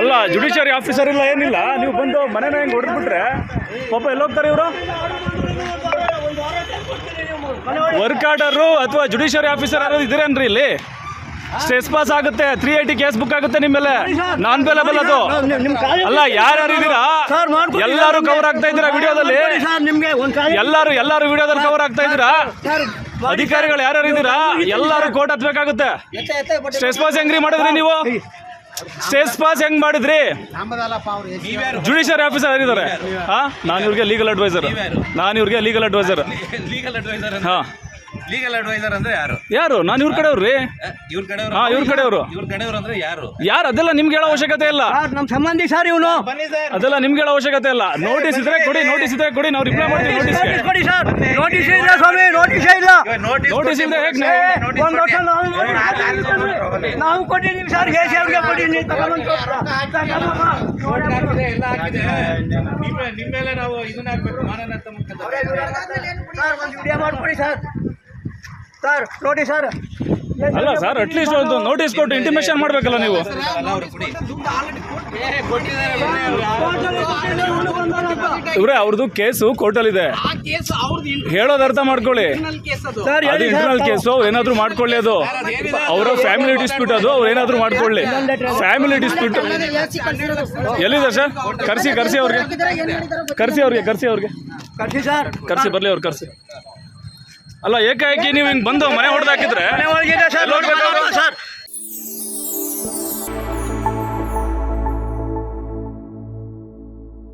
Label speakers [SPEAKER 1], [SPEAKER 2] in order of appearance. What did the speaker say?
[SPEAKER 1] ಅಲ್ಲ judiciary officer ಇಲ್ಲ, ಏನಿಲ್ಲ. ನೀವು ಬಂದು ಮನೆನ ಹೆಂಗೆ ಹೊಡೆದ್ಬಿಟ್ರೆ? ಪಾಪ ಎಲ್ಲೋಗ್ತಾರೆ ಇವರು? ವರ್ಕ್ ಆರ್ಡರು ಅಥವಾ ಜುಡಿಷಿಯರಿ ಆಫೀಸರ್ ಯಾರು ಇದ್ದೀರೇನ್ರಿ ಇಲ್ಲಿ? ಸ್ಟ್ರೆಸ್ ಪಾಸ್ ಆಗುತ್ತೆ ತ್ರೀ ಏಟಿ ಕೇಸ್ ಬುಕ್ ಆಗುತ್ತೆ ನಿಮ್ಮ ಮೇಲೆ. ನಾನ್ ಬೇಲಬಲ್ ಅದು. ಅಲ್ಲ, ಯಾರ್ಯಾರು ಇದ್ದೀರಾ? ಎಲ್ಲರೂ ಕವರ್ ಆಗ್ತಾ ಇದ್ದೀರಾ ವಿಡಿಯೋದಲ್ಲಿ? ಎಲ್ಲರೂ ಎಲ್ಲರೂ ವಿಡಿಯೋದಲ್ಲಿ ಕವರ್ ಆಗ್ತಾ ಇದ್ದೀರಾ? ಅಧಿಕಾರಿಗಳು ಯಾರ್ಯಾರು ಇದ್ದೀರಾ? ಎಲ್ಲರೂ ಕೋರ್ಟ್ ಹತ್ಬೇಕಾಗುತ್ತೆ. ಸ್ಟ್ರೆಸ್ ಪಾಸ್ ಹೆಂಗ್ರಿ ಮಾಡಿದ್ರಿ ನೀವು? ಸ್ಟೇಸ್ ಪಾಸ್ ಹೆಂಗ್ ಮಾಡಿದ್ರಿ? ಜುಡಿಷಿಯರಿ ಆಫೀಸರ್ ಆಗಿದ್ದಾರೆ. ಹಾ? ನಾನು ಇವ್ರಿಗೆ ಲೀಗಲ್ ಅಡ್ವೈಸರ್ ನಾನು ಇವ್ರಿಗೆ ಲೀಗಲ್ ಅಡ್ವೈಸರ್
[SPEAKER 2] ಲೀಗಲ್ ಅಡ್ವೈಸರ್
[SPEAKER 1] ಹಾ.
[SPEAKER 2] ಲೀಗಲ್ ಅಡ್ವೈಸರ್ ಅಂದ್ರೆ ಯಾರು?
[SPEAKER 1] ಯಾರು? ನಾನು ಇವ್ರ ಕಡೆಯವ್ರಿ
[SPEAKER 2] ಇವ್ರ ಕಡೆಯವರು?
[SPEAKER 1] ಹಾ ಇವ್ರ ಕಡೆಯವರು.
[SPEAKER 2] ಇವ್ರ ಕಡೆಯವರು ಅಂದ್ರೆ ಯಾರು?
[SPEAKER 1] ಯಾರು? ಅದೆಲ್ಲ ನಿಮ್ಗೆ ಹೇಳೋ ಅವಶ್ಯಕತೆ ಇಲ್ಲ.
[SPEAKER 3] ನಮ್ಮ ನಮ್ ಸಂಬಂಧಿ ಸರ್ ಇವನು.
[SPEAKER 2] ಬನ್ನಿ ಸರ್
[SPEAKER 1] ಅದೆಲ್ಲ ನಿಮ್ಗೆ ಹೇಳೋ ಅವಶ್ಯಕತೆ ಇಲ್ಲ. ನೋಟಿಸ್ ಇದ್ರೆ ಕೊಡಿ ನೋಟಿಸ್ ಇದ್ರೆ ಕೊಡಿ. ನಾವು ರಿಪ್ಲೈ ಮಾಡ್ತೀವಿ
[SPEAKER 3] ನೋಟಿಸ್ ಕೊಡಿ ಸರ್ ನೋಟಿಸ್ ಇಲ್ಲ ಸ್ವಾಮಿ ನೋಟಿಸ್ ಇಲ್ಲ.
[SPEAKER 2] ನೋಟಿಸ್
[SPEAKER 1] ಹೇಗೆ
[SPEAKER 3] ವರ್ಷ ನಾವು ಕೊಟ್ಟಿದ್ದೀವಿ ಸರ್ ಸಿ ಅವ್ರಿಗೆ ಕೊಟ್ಟಿದ್ದೀನಿ.
[SPEAKER 2] ನಾವು ಇದನ್ನ ಹಾಕ್ಬೇಕು
[SPEAKER 3] ಸರ್ ಒಂದು ವಿಡಿಯೋ ಮಾಡ್ಕೊಡಿ ಸರ್. ಸರ್ ನೋಡಿ ಸರ್.
[SPEAKER 1] ಅಲ್ಲ ಸರ್ ಅಟ್ಲೀಸ್ಟ್ ಒಂದು ನೋಟಿಸ್ ಕೊಟ್ಟು ಇಂಟಿಮೇಷನ್ ಮಾಡ್ಬೇಕಲ್ಲ ನೀವು? ಇವ್ರೆ ಅವ್ರದ್ದು ಕೇಸು ಕೋರ್ಟಲ್ಲಿ ಇದೆ ಹೇಳೋದು ಅರ್ಥ ಮಾಡ್ಕೊಳ್ಳಿ ಅದು ಇಂಟರ್ನಲ್ ಕೇಸು ಏನಾದ್ರು ಮಾಡ್ಕೊಳ್ಳಿ ಅದು ಅವರ ಫ್ಯಾಮಿಲಿ ಡಿಸ್ಪ್ಯೂಟ್ ಅದು ಅವ್ರು ಏನಾದ್ರು ಮಾಡ್ಕೊಳ್ಳಿ ಫ್ಯಾಮಿಲಿ ಡಿಸ್ಪ್ಯೂಟ್ ಎಲ್ಲಿದೆ ಸರ್ ಕರ್ಸಿ ಕರ್ಸಿ ಅವ್ರಿಗೆ ಕರ್ಸಿ ಅವ್ರಿಗೆ ಕರ್ಸಿ ಅವ್ರಿಗೆ ಕರ್ಸಿ ಬರ್ಲಿ ಅವ್ರು ಕರ್ಸಿ ಅಲ್ಲ ಏಕಾಏಕಿ ನೀವು ಹಿಂಗ್ ಬಂದು ಮನೆ ಹೊಡೆದು